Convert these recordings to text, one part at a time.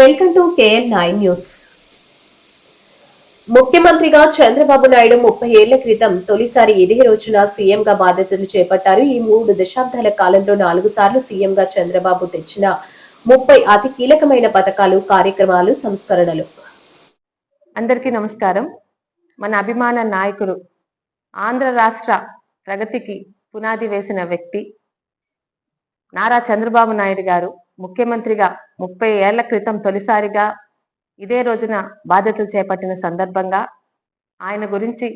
Welcome to KN nine news. ముఖ్యమంత్రిగా చంద్రబాబు నాయుడు ముప్పై ఏళ్ళ క్రితం తొలిసారి ఇదే రోజున సీఎంగా బాధ్యతలు చేపట్టారు. ఈ మూడు దశాబ్దాల కాలంలో నాలుగు సార్లు సీఎంగా చంద్రబాబు తెచ్చిన ముప్పై అతి కీలకమైన పథకాలు కార్యక్రమాలు సంస్కరణలు. అందరికీ నమస్కారం. మన అభిమాన నాయకుడు ఆంధ్ర రాష్ట్ర ప్రగతికి పునాది వేసిన వ్యక్తి నారా చంద్రబాబు నాయుడు గారు ముఖ్యమంత్రిగా ముప్పై ఏళ్ళ క్రితం తొలిసారిగా ఇదే రోజున బాధ్యతలు చేపట్టిన సందర్భంగా ఆయన గురించి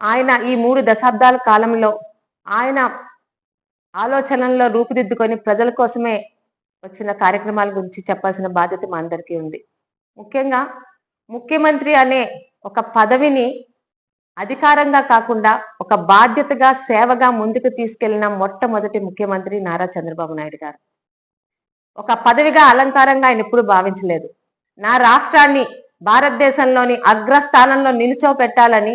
ఆయన ఈ మూడు దశాబ్దాల కాలంలో ఆయన ఆలోచనల్లో రూపుదిద్దుకొని ప్రజల కోసమే వచ్చిన కార్యక్రమాల గురించి చెప్పాల్సిన బాధ్యత మా అందరికీ ఉంది. ముఖ్యంగా ముఖ్యమంత్రి అనే ఒక పదవిని అధికారంగా కాకుండా ఒక బాధ్యతగా సేవగా ముందుకు తీసుకెళ్ళిన మొట్టమొదటి ముఖ్యమంత్రి నారా చంద్రబాబు నాయుడు గారు. ఒక పదవిగా అలంకారంగా ఆయన ఎప్పుడు భావించలేదు. నా రాష్ట్రాన్ని భారతదేశంలోని అగ్రస్థానంలో నిలుచోపెట్టాలని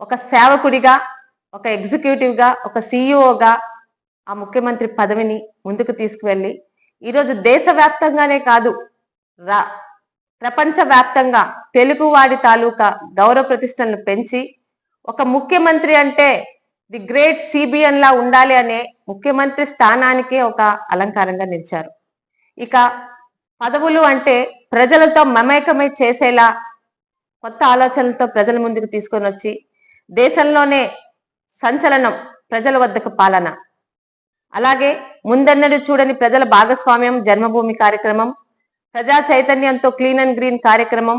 ఒక సేవకుడిగా ఒక ఎగ్జిక్యూటివ్గా ఒక సిఇఓగా ఆ ముఖ్యమంత్రి పదవిని ముందుకు తీసుకువెళ్ళి ఈరోజు దేశవ్యాప్తంగానే కాదు రా ప్రపంచవ్యాప్తంగా తెలుగువాడి తాలూకా గౌరవ ప్రతిష్టలను పెంచి ఒక ముఖ్యమంత్రి అంటే ది గ్రేట్ సిబిఎన్ లా ఉండాలి అనే ముఖ్యమంత్రి స్థానానికి ఒక అలంకారంగా నిలిచారు. ఇక పదవులు అంటే ప్రజలతో మమేకమై చేసేలా కొత్త ఆలోచనలతో ప్రజల ముందుకు తీసుకొని వచ్చి దేశంలోనే సంచలనం ప్రజల వద్దకు పాలన. అలాగే ముందన్నడు చూడని ప్రజల భాగస్వామ్యం జన్మభూమి కార్యక్రమం ప్రజా చైతన్యంతో క్లీన్ అండ్ గ్రీన్ కార్యక్రమం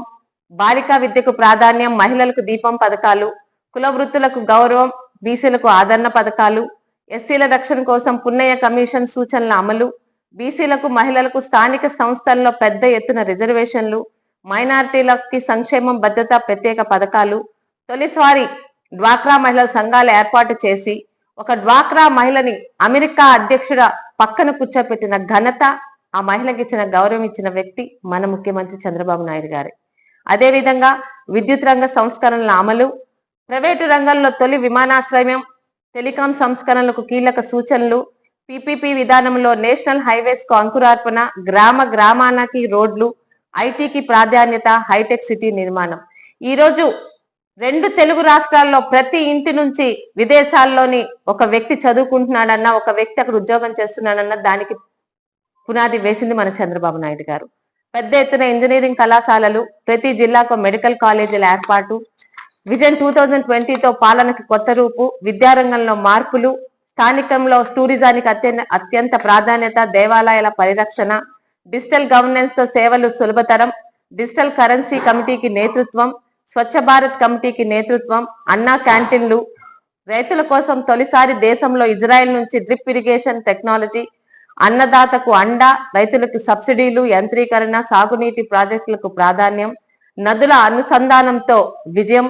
బాలికా విద్యకు ప్రాధాన్యం మహిళలకు దీపం పథకాలు కుల వృత్తులకు గౌరవం బీసీలకు ఆదరణ పథకాలు ఎస్సీల రక్షణ కోసం పున్నయ్య కమిషన్ సూచనల అమలు బీసీలకు మహిళలకు స్థానిక సంస్థల్లో పెద్ద ఎత్తున రిజర్వేషన్లు మైనార్టీలకి సంక్షేమం భద్రత ప్రత్యేక పథకాలు తొలిసారి డ్వాక్రా మహిళల సంఘాలు ఏర్పాటు చేసి ఒక డ్వాక్రా మహిళని అమెరికా అధ్యక్షుడ పక్కన కూర్చోపెట్టిన ఘనత ఆ మహిళకి ఇచ్చిన గౌరవం ఇచ్చిన వ్యక్తి మన ముఖ్యమంత్రి చంద్రబాబు నాయుడు గారి. అదేవిధంగా విద్యుత్ రంగ సంస్కరణల అమలు ప్రైవేటు రంగంలో తొలి విమానాశ్రయం టెలికాం సంస్కరణలకు కీలక సూచనలు పిపిపి విధానంలో నేషనల్ హైవేస్కు అంకురార్పణ గ్రామ గ్రామానికి రోడ్లు ఐటీకి ప్రాధాన్యత హైటెక్ సిటీ నిర్మాణం. ఈ రోజు రెండు తెలుగు రాష్ట్రాల్లో ప్రతి ఇంటి నుంచి విదేశాల్లోని ఒక వ్యక్తి చదువుకుంటున్నాడన్న ఒక వ్యక్తి అక్కడ ఉద్యోగం చేస్తున్నాడన్న దానికి పునాది వేసింది మన చంద్రబాబు నాయుడు గారు. పెద్ద ఎత్తున ఇంజనీరింగ్ కళాశాలలు ప్రతి జిల్లాకు మెడికల్ కాలేజీల ఏర్పాటు విజన్ టూ థౌజండ్ ట్వంటీతో పాలనకి కొత్త రూపు విద్యారంగంలో మార్పులు స్థానికంలో టూరిజానికి అత్యంత అత్యంత ప్రాధాన్యత దేవాలయాల పరిరక్షణ డిజిటల్ గవర్నెన్స్తో సేవలు సులభతరం డిజిటల్ కరెన్సీ కమిటీకి నేతృత్వం స్వచ్ఛ భారత్ కమిటీకి నేతృత్వం అన్నా క్యాంటీన్లు రైతుల కోసం తొలిసారి దేశంలో ఇజ్రాయెల్ నుంచి డ్రిప్ ఇరిగేషన్ టెక్నాలజీ అన్నదాతకు అండ రైతులకు సబ్సిడీలు యంత్రీకరణ సాగునీటి ప్రాజెక్టులకు ప్రాధాన్యం నదుల అనుసంధానంతో విజయం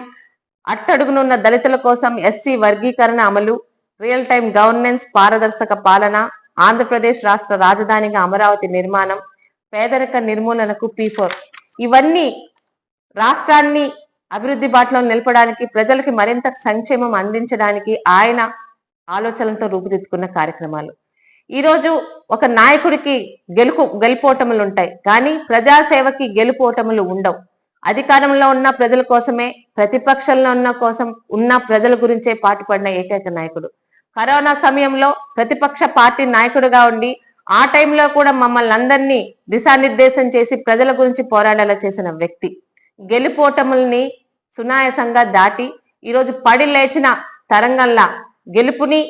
అట్టడుగునున్న దళితుల కోసం ఎస్సీ వర్గీకరణ అమలు రియల్ టైం గవర్నెన్స్ పారదర్శక పాలన ఆంధ్రప్రదేశ్ రాష్ట్ర రాజధానిగా అమరావతి నిర్మాణం పేదరిక నిర్మూలనకు పీ ఫోర్ ఇవన్నీ రాష్ట్రాన్ని అభివృద్ధి బాటలో నిలపడానికి ప్రజలకి మరింత సంక్షేమం అందించడానికి ఆయన ఆలోచనలతో రూపుదిద్దుకున్న కార్యక్రమాలు. ఈ రోజు ఒక నాయకుడికి గెలుపు గెలుపోటములు ఉంటాయి కానీ ప్రజాసేవకి గెలుపోటములు ఉండవు. అధికారంలో ఉన్న ప్రజల కోసమే ప్రతిపక్షంలో ఉన్న కోసం ఉన్న ప్రజల గురించే పాటుపడిన ఏకైక నాయకుడు. కరోనా సమయంలో ప్రతిపక్ష పార్టీ నాయకుడిగా ఉండి ఆ టైంలో కూడా మమ్మల్ని అందరినీ దిశానిర్దేశం చేసి ప్రజల గురించి పోరాడేలా చేసిన వ్యక్తి. గెలుపోటముల్ని సునాయాసంగా దాటి ఈరోజు పడి లేచిన తరంగంలా గెలుపుని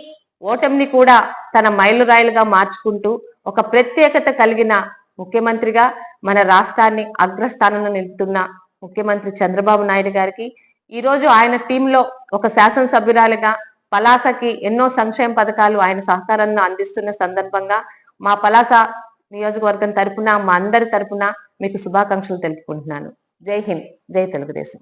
ఓటమిని కూడా తన మైలురాయిలుగా మార్చుకుంటూ ఒక ప్రత్యేకత కలిగిన ముఖ్యమంత్రిగా మన రాష్ట్రాన్ని అగ్రస్థానంలో నిలుపుతున్న ముఖ్యమంత్రి చంద్రబాబు నాయుడు గారికి ఈరోజు ఆయన టీంలో ఒక శాసనసభ్యురాలుగా పలాసకి ఎన్నో సంక్షేమ పథకాలు ఆయన సహకారంలో అందిస్తున్న సందర్భంగా మా పలాస నియోజకవర్గం తరపున మా అందరి తరపున మీకు శుభాకాంక్షలు తెలుపుకుంటున్నాను. జై హింద్ జై తెలుగుదేశం.